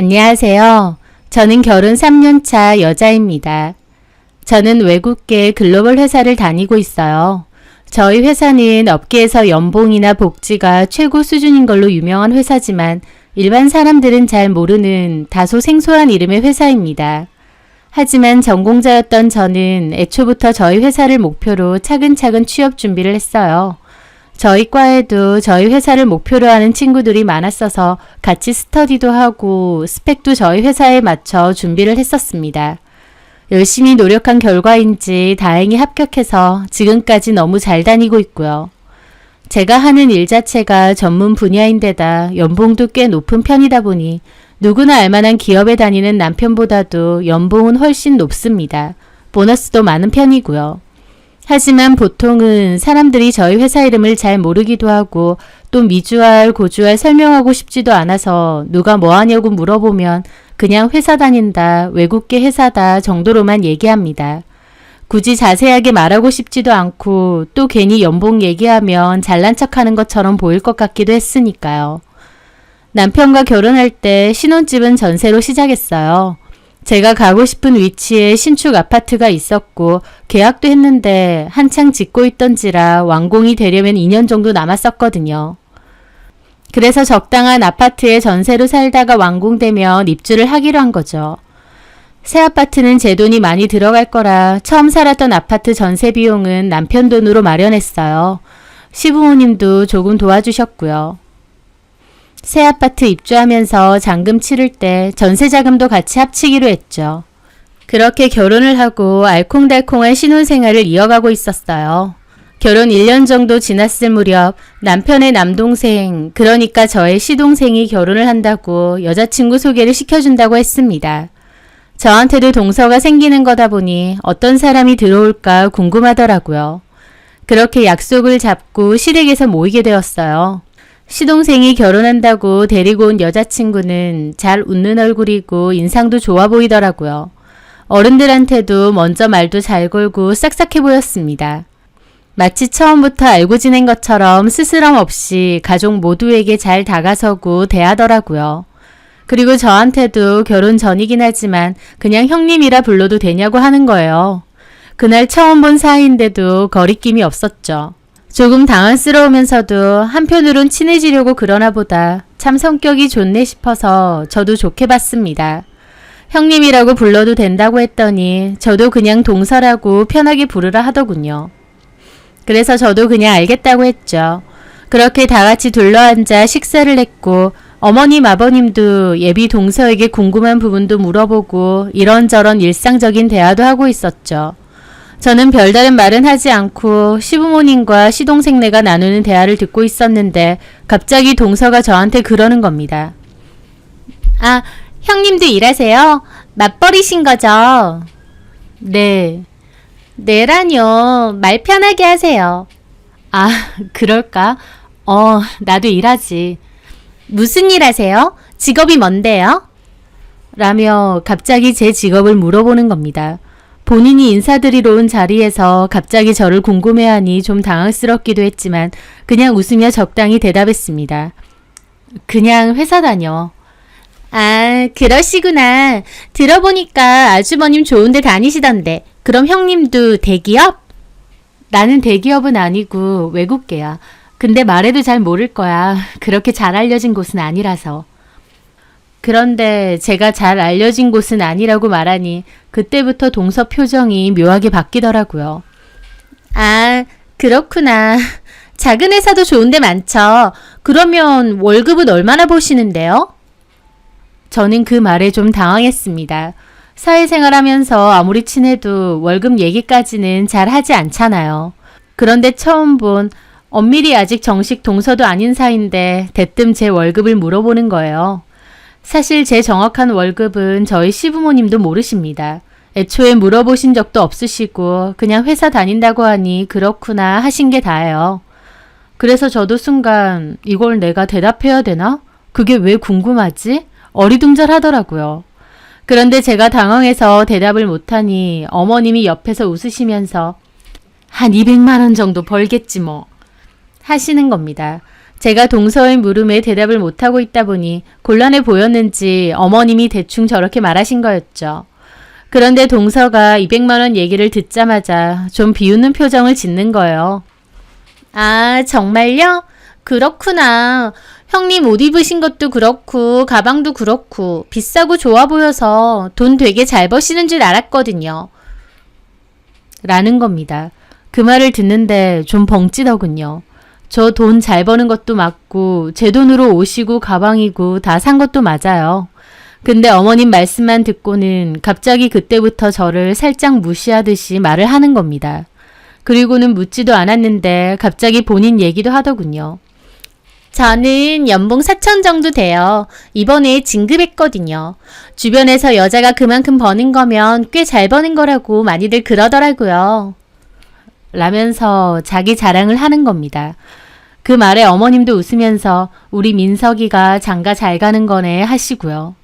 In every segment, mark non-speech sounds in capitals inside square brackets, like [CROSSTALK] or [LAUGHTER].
안녕하세요. 저는 결혼 3년차 여자입니다. 저는 외국계 글로벌 회사를 다니고 있어요. 저희 회사는 업계에서 연봉이나 복지가 최고 수준인 걸로 유명한 회사지만 일반 사람들은 잘 모르는 다소 생소한 이름의 회사입니다. 하지만 전공자였던 저는 애초부터 저희 회사를 목표로 차근차근 취업 준비를 했어요. 저희 과에도 저희 회사를 목표로 하는 친구들이 많았어서 같이 스터디도 하고 스펙도 저희 회사에 맞춰 준비를 했었습니다. 열심히 노력한 결과인지 다행히 합격해서 지금까지 너무 잘 다니고 있고요. 제가 하는 일 자체가 전문 분야인데다 연봉도 꽤 높은 편이다 보니 누구나 알만한 기업에 다니는 남편보다도 연봉은 훨씬 높습니다. 보너스도 많은 편이고요. 하지만 보통은 사람들이 저희 회사 이름을 잘 모르기도 하고 또 미주알 고주알 설명하고 싶지도 않아서 누가 뭐 하냐고 물어보면 그냥 회사 다닌다, 외국계 회사다 정도로만 얘기합니다. 굳이 자세하게 말하고 싶지도 않고 또 괜히 연봉 얘기하면 잘난 척 하는 것처럼 보일 것 같기도 했으니까요. 남편과 결혼할 때 신혼집은 전세로 시작했어요. 제가 가고 싶은 위치에 신축 아파트가 있었고 계약도 했는데 한창 짓고 있던지라 완공이 되려면 2년 정도 남았었거든요. 그래서 적당한 아파트에 전세로 살다가 완공되면 입주를 하기로 한 거죠. 새 아파트는 제 돈이 많이 들어갈 거라 처음 살았던 아파트 전세 비용은 남편 돈으로 마련했어요. 시부모님도 조금 도와주셨고요. 새 아파트 입주하면서 잔금 치를 때 전세 자금도 같이 합치기로 했죠. 그렇게 결혼을 하고 알콩달콩한 신혼생활을 이어가고 있었어요. 결혼 1년 정도 지났을 무렵 남편의 남동생, 그러니까 저의 시동생이 결혼을 한다고 여자친구 소개를 시켜준다고 했습니다. 저한테도 동서가 생기는 거다 보니 어떤 사람이 들어올까 궁금하더라고요. 그렇게 약속을 잡고 시댁에서 모이게 되었어요. 시동생이 결혼한다고 데리고 온 여자친구는 잘 웃는 얼굴이고 인상도 좋아 보이더라고요. 어른들한테도 먼저 말도 잘 걸고 싹싹해 보였습니다. 마치 처음부터 알고 지낸 것처럼 스스럼 없이 가족 모두에게 잘 다가서고 대하더라고요. 그리고 저한테도 결혼 전이긴 하지만 그냥 형님이라 불러도 되냐고 하는 거예요. 그날 처음 본 사이인데도 거리낌이 없었죠. 조금 당황스러우면서도 한편으론 친해지려고 그러나 보다 참 성격이 좋네 싶어서 저도 좋게 봤습니다. 형님이라고 불러도 된다고 했더니 저도 그냥 동서라고 편하게 부르라 하더군요. 그래서 저도 그냥 알겠다고 했죠. 그렇게 다 같이 둘러앉아 식사를 했고 어머님 아버님도 예비 동서에게 궁금한 부분도 물어보고 이런저런 일상적인 대화도 하고 있었죠. 저는 별다른 말은 하지 않고 시부모님과 시동생네가 나누는 대화를 듣고 있었는데 갑자기 동서가 저한테 그러는 겁니다. 아, 형님도 일하세요? 맞벌이신 거죠? 네. 네라뇨. 말 편하게 하세요. 아, [LAUGHS] 그럴까? 어, 나도 일하지. 무슨 일 하세요? 직업이 뭔데요? 라며 갑자기 제 직업을 물어보는 겁니다. 본인이 인사드리러 온 자리에서 갑자기 저를 궁금해하니 좀 당황스럽기도 했지만 그냥 웃으며 적당히 대답했습니다. 그냥 회사 다녀. 아, 그러시구나. 들어보니까 아주버님 좋은데 다니시던데. 그럼 형님도 대기업? 나는 대기업은 아니고 외국계야. 근데 말해도 잘 모를 거야. 그렇게 잘 알려진 곳은 아니라서. 그런데 제가 잘 알려진 곳은 아니라고 말하니 그때부터 동서 표정이 묘하게 바뀌더라고요. 아, 그렇구나. 작은 회사도 좋은데 많죠. 그러면 월급은 얼마나 보시는데요? 저는 그 말에 좀 당황했습니다. 사회생활 하면서 아무리 친해도 월급 얘기까지는 잘 하지 않잖아요. 그런데 처음 본 엄밀히 아직 정식 동서도 아닌 사이인데 대뜸 제 월급을 물어보는 거예요. 사실 제 정확한 월급은 저희 시부모님도 모르십니다. 애초에 물어보신 적도 없으시고 그냥 회사 다닌다고 하니 그렇구나 하신 게 다예요. 그래서 저도 순간 이걸 내가 대답해야 되나? 그게 왜 궁금하지? 어리둥절하더라고요. 그런데 제가 당황해서 대답을 못하니 어머님이 옆에서 웃으시면서 한 200만 원 정도 벌겠지 뭐. 하시는 겁니다. 제가 동서의 물음에 대답을 못하고 있다 보니 곤란해 보였는지 어머님이 대충 저렇게 말하신 거였죠. 그런데 동서가 200만원 얘기를 듣자마자 좀 비웃는 표정을 짓는 거예요. 아, 정말요? 그렇구나. 형님 옷 입으신 것도 그렇고, 가방도 그렇고, 비싸고 좋아 보여서 돈 되게 잘 버시는 줄 알았거든요. 라는 겁니다. 그 말을 듣는데 좀 벙찌더군요. 저 돈 잘 버는 것도 맞고, 제 돈으로 옷이고 가방이고 다 산 것도 맞아요. 근데 어머님 말씀만 듣고는 갑자기 그때부터 저를 살짝 무시하듯이 말을 하는 겁니다. 그리고는 묻지도 않았는데 갑자기 본인 얘기도 하더군요. 저는 연봉 4천 정도 돼요. 이번에 진급했거든요. 주변에서 여자가 그만큼 버는 거면 꽤 잘 버는 거라고 많이들 그러더라고요. 라면서 자기 자랑을 하는 겁니다. 그 말에 어머님도 웃으면서 우리 민석이가 장가 잘 가는 거네 하시고요.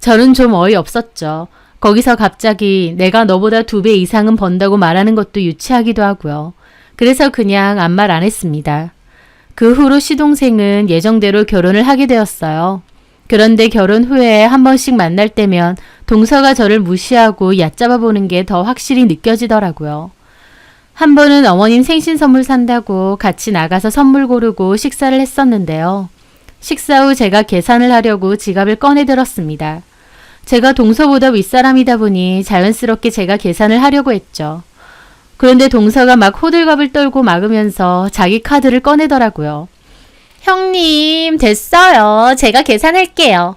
저는 좀 어이없었죠. 거기서 갑자기 내가 너보다 두 배 이상은 번다고 말하는 것도 유치하기도 하고요. 그래서 그냥 아무 말 안 했습니다. 그 후로 시동생은 예정대로 결혼을 하게 되었어요. 그런데 결혼 후에 한 번씩 만날 때면 동서가 저를 무시하고 얕잡아 보는 게 더 확실히 느껴지더라고요. 한 번은 어머님 생신 선물 산다고 같이 나가서 선물 고르고 식사를 했었는데요. 식사 후 제가 계산을 하려고 지갑을 꺼내 들었습니다. 제가 동서보다 윗사람이다 보니 자연스럽게 제가 계산을 하려고 했죠. 그런데 동서가 막 호들갑을 떨고 막으면서 자기 카드를 꺼내더라고요. 형님, 됐어요. 제가 계산할게요.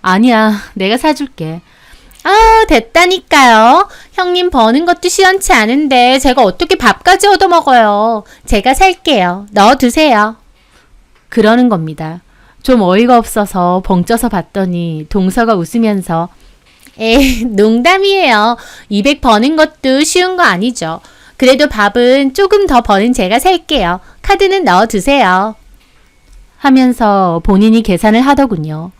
아니야, 내가 사줄게. 아, 됐다니까요. 형님 버는 것도 시원치 않은데 제가 어떻게 밥까지 얻어먹어요. 제가 살게요. 넣어두세요. 그러는 겁니다. 좀 어이가 없어서 벙쪄서 봤더니 동서가 웃으면서 에이, 농담이에요. 200 버는 것도 쉬운 거 아니죠. 그래도 밥은 조금 더 버는 제가 살게요. 카드는 넣어두세요. 하면서 본인이 계산을 하더군요.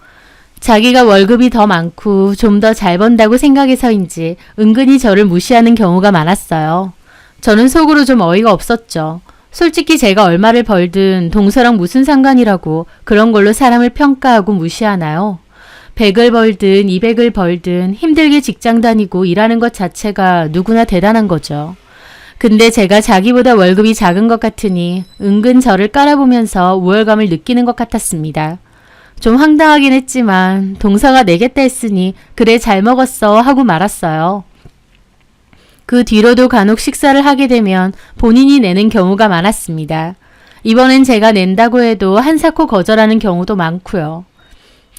자기가 월급이 더 많고 좀 더 잘 번다고 생각해서인지 은근히 저를 무시하는 경우가 많았어요. 저는 속으로 좀 어이가 없었죠. 솔직히 제가 얼마를 벌든 동서랑 무슨 상관이라고 그런 걸로 사람을 평가하고 무시하나요? 100을 벌든 200을 벌든 힘들게 직장 다니고 일하는 것 자체가 누구나 대단한 거죠. 근데 제가 자기보다 월급이 작은 것 같으니 은근 저를 깔아보면서 우월감을 느끼는 것 같았습니다. 좀 황당하긴 했지만 동서가 내겠다 했으니 그래 잘 먹었어 하고 말았어요. 그 뒤로도 간혹 식사를 하게 되면 본인이 내는 경우가 많았습니다. 이번엔 제가 낸다고 해도 한사코 거절하는 경우도 많고요.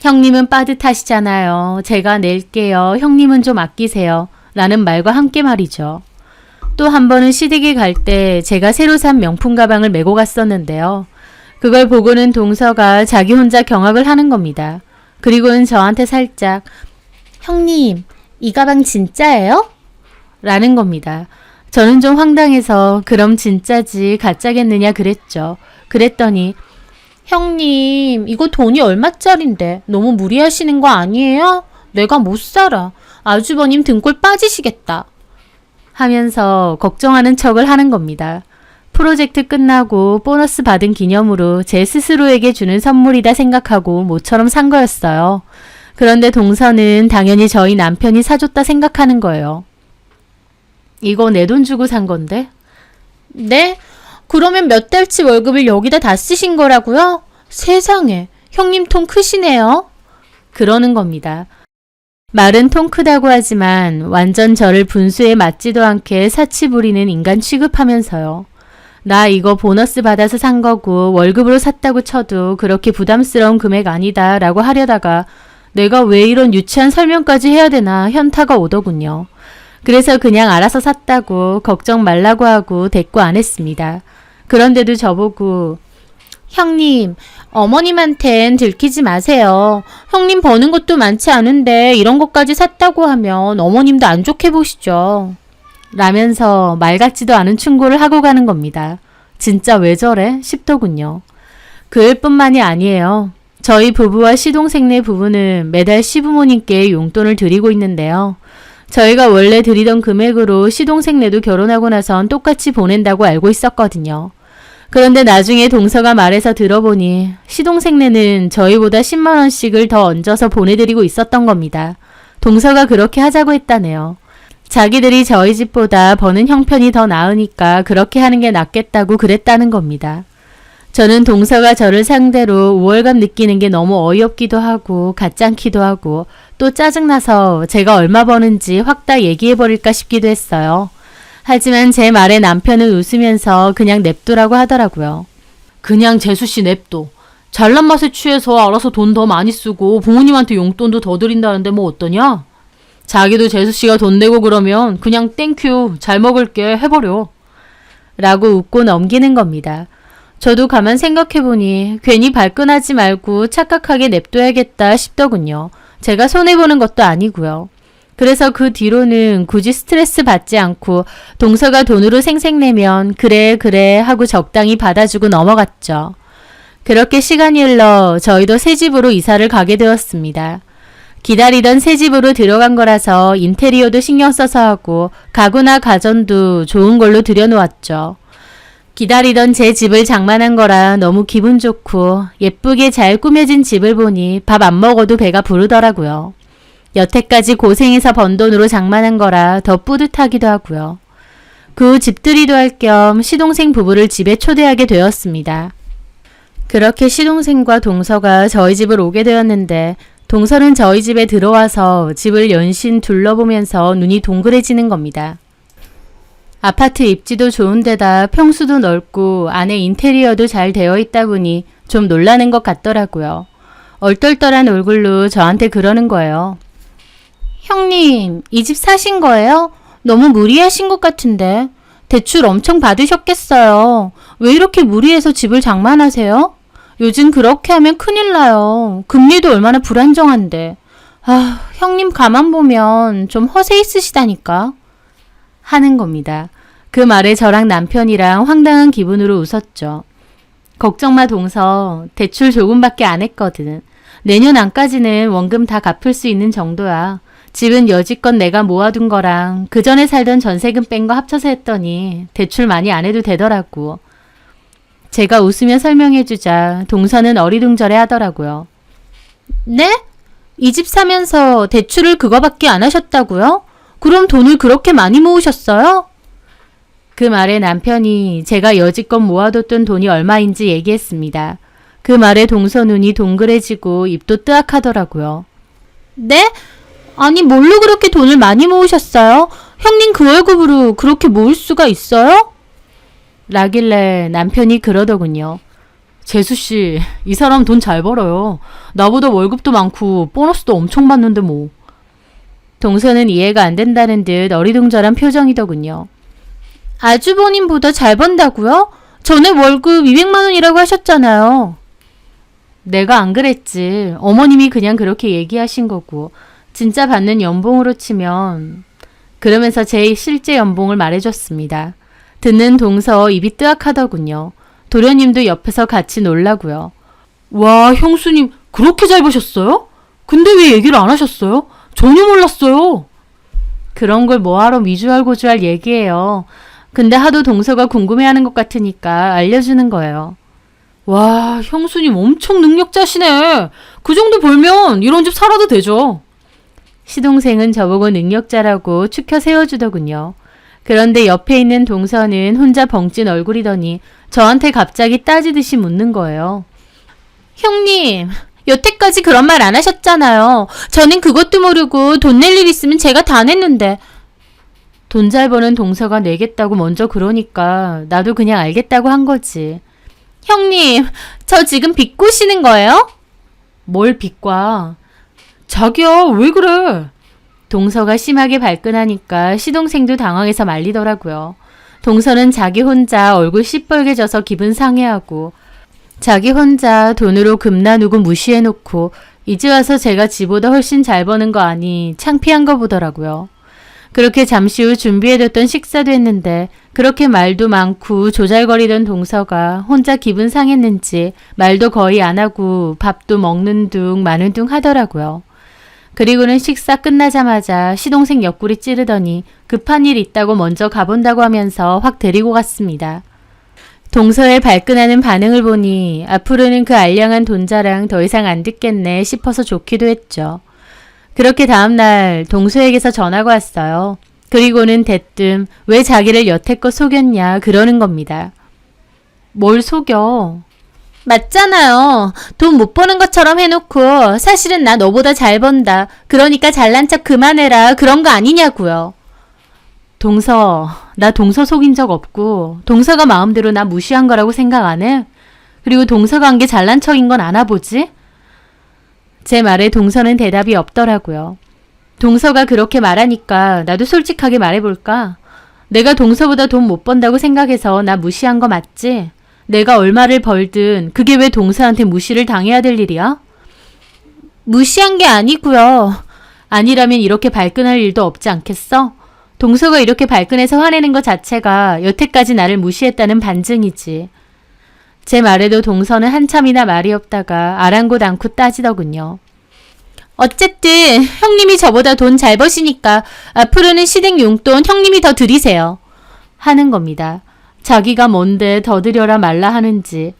형님은 빠듯하시잖아요. 제가 낼게요. 형님은 좀 아끼세요. 라는 말과 함께 말이죠. 또 한 번은 시댁에 갈 때 제가 새로 산 명품 가방을 메고 갔었는데요. 그걸 보고는 동서가 자기 혼자 경악을 하는 겁니다. 그리고는 저한테 살짝 형님, 이 가방 진짜예요? 라는 겁니다. 저는 좀 황당해서 그럼 진짜지 가짜겠느냐 그랬죠. 그랬더니 형님, 이거 돈이 얼마짜린데 너무 무리하시는 거 아니에요? 내가 못 살아. 아주버님 등골 빠지시겠다. 하면서 걱정하는 척을 하는 겁니다. 프로젝트 끝나고 보너스 받은 기념으로 제 스스로에게 주는 선물이다 생각하고 모처럼 산 거였어요. 그런데 동서는 당연히 저희 남편이 사줬다 생각하는 거예요. 이거 내 돈 주고 산 건데? 네? 그러면 몇 달치 월급을 여기다 다 쓰신 거라고요? 세상에, 형님 통 크시네요. 그러는 겁니다. 말은 통 크다고 하지만 완전 저를 분수에 맞지도 않게 사치 부리는 인간 취급하면서요. 나 이거 보너스 받아서 산 거고 월급으로 샀다고 쳐도 그렇게 부담스러운 금액 아니다 라고 하려다가 내가 왜 이런 유치한 설명까지 해야 되나 현타가 오더군요. 그래서 그냥 알아서 샀다고 걱정 말라고 하고 대꾸 안 했습니다. 그런데도 저보고 형님, 어머님한텐 들키지 마세요. 형님 버는 것도 많지 않은데 이런 것까지 샀다고 하면 어머님도 안 좋게 보시죠. 라면서 말 같지도 않은 충고를 하고 가는 겁니다. 진짜 왜 저래? 싶더군요. 그일 뿐만이 아니에요. 저희 부부와 시동생네 부부는 매달 시부모님께 용돈을 드리고 있는데요. 저희가 원래 드리던 금액으로 시동생네도 결혼하고 나선 똑같이 보낸다고 알고 있었거든요. 그런데 나중에 동서가 말해서 들어보니 시동생네는 저희보다 10만원씩을 더 얹어서 보내드리고 있었던 겁니다. 동서가 그렇게 하자고 했다네요. 자기들이 저희 집보다 버는 형편이 더 나으니까 그렇게 하는 게 낫겠다고 그랬다는 겁니다. 저는 동서가 저를 상대로 우월감 느끼는 게 너무 어이없기도 하고 가짱키도 하고 또 짜증나서 제가 얼마 버는지 확 다 얘기해버릴까 싶기도 했어요. 하지만 제 말에 남편은 웃으면서 그냥 냅두라고 하더라고요. 그냥 재수씨 냅둬. 잘난 맛에 취해서 알아서 돈 더 많이 쓰고 부모님한테 용돈도 더 드린다는데 뭐 어떠냐? 자기도 재수씨가 돈 내고 그러면 그냥 땡큐 잘 먹을게 해버려. 라고 웃고 넘기는 겁니다. 저도 가만 생각해보니 괜히 발끈하지 말고 착각하게 냅둬야겠다 싶더군요. 제가 손해보는 것도 아니고요. 그래서 그 뒤로는 굳이 스트레스 받지 않고 동서가 돈으로 생색내면 그래 그래 하고 적당히 받아주고 넘어갔죠. 그렇게 시간이 흘러 저희도 새 집으로 이사를 가게 되었습니다. 기다리던 새 집으로 들어간 거라서 인테리어도 신경 써서 하고 가구나 가전도 좋은 걸로 들여놓았죠. 기다리던 제 집을 장만한 거라 너무 기분 좋고 예쁘게 잘 꾸며진 집을 보니 밥 안 먹어도 배가 부르더라고요. 여태까지 고생해서 번 돈으로 장만한 거라 더 뿌듯하기도 하고요. 그 후 집들이도 할 겸 시동생 부부를 집에 초대하게 되었습니다. 그렇게 시동생과 동서가 저희 집을 오게 되었는데 동서는 저희 집에 들어와서 집을 연신 둘러보면서 눈이 동그래지는 겁니다. 아파트 입지도 좋은데다 평수도 넓고 안에 인테리어도 잘 되어 있다 보니 좀 놀라는 것 같더라고요. 얼떨떨한 얼굴로 저한테 그러는 거예요. 형님, 이 집 사신 거예요? 너무 무리하신 것 같은데. 대출 엄청 받으셨겠어요. 왜 이렇게 무리해서 집을 장만하세요? 요즘 그렇게 하면 큰일 나요. 금리도 얼마나 불안정한데. 아, 형님 가만 보면 좀 허세 있으시다니까. 하는 겁니다. 그 말에 저랑 남편이랑 황당한 기분으로 웃었죠. 걱정 마 동서. 대출 조금밖에 안 했거든. 내년 안까지는 원금 다 갚을 수 있는 정도야. 집은 여지껏 내가 모아둔 거랑 그 전에 살던 전세금 뺀 거 합쳐서 했더니 대출 많이 안 해도 되더라고. 제가 웃으며 설명해주자 동서는 어리둥절해 하더라고요. 네? 이 집 사면서 대출을 그거밖에 안 하셨다고요? 그럼 돈을 그렇게 많이 모으셨어요? 그 말에 남편이 제가 여지껏 모아뒀던 돈이 얼마인지 얘기했습니다. 그 말에 동서 눈이 동그래지고 입도 뜨악하더라고요. 네? 아니 뭘로 그렇게 돈을 많이 모으셨어요? 형님 그 월급으로 그렇게 모을 수가 있어요? 라길래 남편이 그러더군요. 재수씨, 이 사람 돈 잘 벌어요. 나보다 월급도 많고 보너스도 엄청 받는데 뭐. 동서는 이해가 안 된다는 듯 어리둥절한 표정이더군요. 아주버님보다 잘 번다고요? 전에 월급 200만 원이라고 하셨잖아요. 내가 안 그랬지. 어머님이 그냥 그렇게 얘기하신 거고. 진짜 받는 연봉으로 치면 그러면서 제 실제 연봉을 말해줬습니다. 듣는 동서 입이 뜨악하더군요. 도련님도 옆에서 같이 놀라고요. 와, 형수님 그렇게 잘 버셨어요? 근데 왜 얘기를 안 하셨어요? 전혀 몰랐어요. 그런 걸 뭐하러 미주알고주알 얘기해요. 근데 하도 동서가 궁금해하는 것 같으니까 알려주는 거예요. 와, 형수님 엄청 능력자시네. 그 정도 벌면 이런 집 살아도 되죠. 시동생은 저보고 능력자라고 추켜 세워주더군요. 그런데 옆에 있는 동서는 혼자 벙찐 얼굴이더니 저한테 갑자기 따지듯이 묻는 거예요. 형님, 여태까지 그런 말 안 하셨잖아요. 저는 그것도 모르고 돈 낼 일 있으면 제가 다 냈는데. 돈 잘 버는 동서가 내겠다고 먼저 그러니까 나도 그냥 알겠다고 한 거지. 형님, 저 지금 비꼬시는 거예요? 뭘 비꼬아? 자기야, 왜 그래? 동서가 심하게 발끈하니까 시동생도 당황해서 말리더라고요. 동서는 자기 혼자 얼굴 시뻘개져서 기분 상해하고 자기 혼자 돈으로 금 나누고 무시해놓고 이제 와서 제가 지보다 훨씬 잘 버는 거 아니 창피한 거 보더라고요. 그렇게 잠시 후 준비해뒀던 식사도 했는데 그렇게 말도 많고 조잘거리던 동서가 혼자 기분 상했는지 말도 거의 안 하고 밥도 먹는 둥 마는 둥 하더라고요. 그리고는 식사 끝나자마자 시동생 옆구리 찌르더니 급한 일 있다고 먼저 가본다고 하면서 확 데리고 갔습니다. 동서의 발끈하는 반응을 보니 앞으로는 그 알량한 돈 자랑 더 이상 안 듣겠네 싶어서 좋기도 했죠. 그렇게 다음날 동서에게서 전화가 왔어요. 그리고는 대뜸 왜 자기를 여태껏 속였냐 그러는 겁니다. 뭘 속여? 맞잖아요. 돈 못 버는 것처럼 해놓고 사실은 나 너보다 잘 번다. 그러니까 잘난 척 그만해라. 그런 거 아니냐고요. 동서, 나 동서 속인 적 없고 동서가 마음대로 나 무시한 거라고 생각 안 해? 그리고 동서가 한 게 잘난 척인 건 아나 보지? 제 말에 동서는 대답이 없더라고요. 동서가 그렇게 말하니까 나도 솔직하게 말해볼까? 내가 동서보다 돈 못 번다고 생각해서 나 무시한 거 맞지? 내가 얼마를 벌든 그게 왜 동서한테 무시를 당해야 될 일이야? 무시한 게 아니고요. 아니라면 이렇게 발끈할 일도 없지 않겠어? 동서가 이렇게 발끈해서 화내는 것 자체가 여태까지 나를 무시했다는 반증이지. 제 말에도 동서는 한참이나 말이 없다가 아랑곳 않고 따지더군요. 어쨌든 형님이 저보다 돈 잘 버시니까 앞으로는 시댁 용돈 형님이 더 드리세요. 하는 겁니다. 자기가 뭔데 더 드려라 말라 하는지.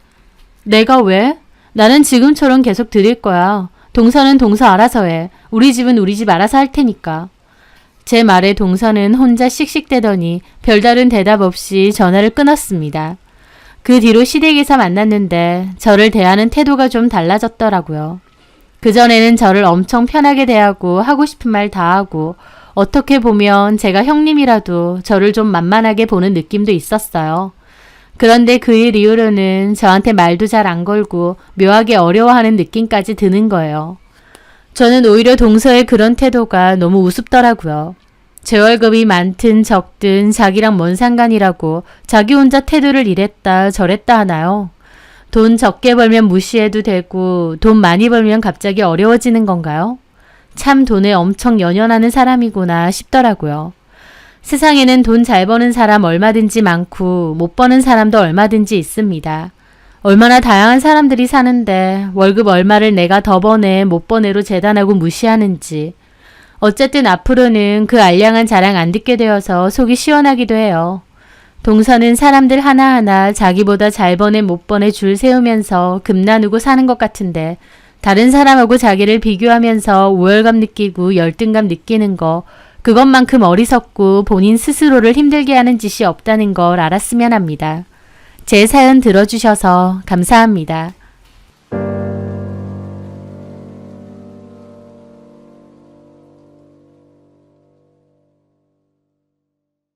내가 왜? 나는 지금처럼 계속 드릴 거야. 동서는 동서 알아서 해. 우리 집은 우리 집 알아서 할 테니까. 제 말에 동서는 혼자 씩씩대더니 별다른 대답 없이 전화를 끊었습니다. 그 뒤로 시댁에서 만났는데 저를 대하는 태도가 좀 달라졌더라고요. 그전에는 저를 엄청 편하게 대하고 하고 싶은 말 다 하고 어떻게 보면 제가 형님이라도 저를 좀 만만하게 보는 느낌도 있었어요. 그런데 그 일 이후로는 저한테 말도 잘 안 걸고 묘하게 어려워하는 느낌까지 드는 거예요. 저는 오히려 동서의 그런 태도가 너무 우습더라고요. 제 월급이 많든 적든 자기랑 뭔 상관이라고 자기 혼자 태도를 이랬다 저랬다 하나요? 돈 적게 벌면 무시해도 되고 돈 많이 벌면 갑자기 어려워지는 건가요? 참 돈에 엄청 연연하는 사람이구나 싶더라고요. 세상에는 돈 잘 버는 사람 얼마든지 많고 못 버는 사람도 얼마든지 있습니다. 얼마나 다양한 사람들이 사는데 월급 얼마를 내가 더 버네 못 버네로 재단하고 무시하는지. 어쨌든 앞으로는 그 알량한 자랑 안 듣게 되어서 속이 시원하기도 해요. 동서는 사람들 하나하나 자기보다 잘 버네 못 버네 줄 세우면서 금 나누고 사는 것 같은데 다른 사람하고 자기를 비교하면서 우월감 느끼고 열등감 느끼는 거 그것만큼 어리석고 본인 스스로를 힘들게 하는 짓이 없다는 걸 알았으면 합니다. 제 사연 들어주셔서 감사합니다.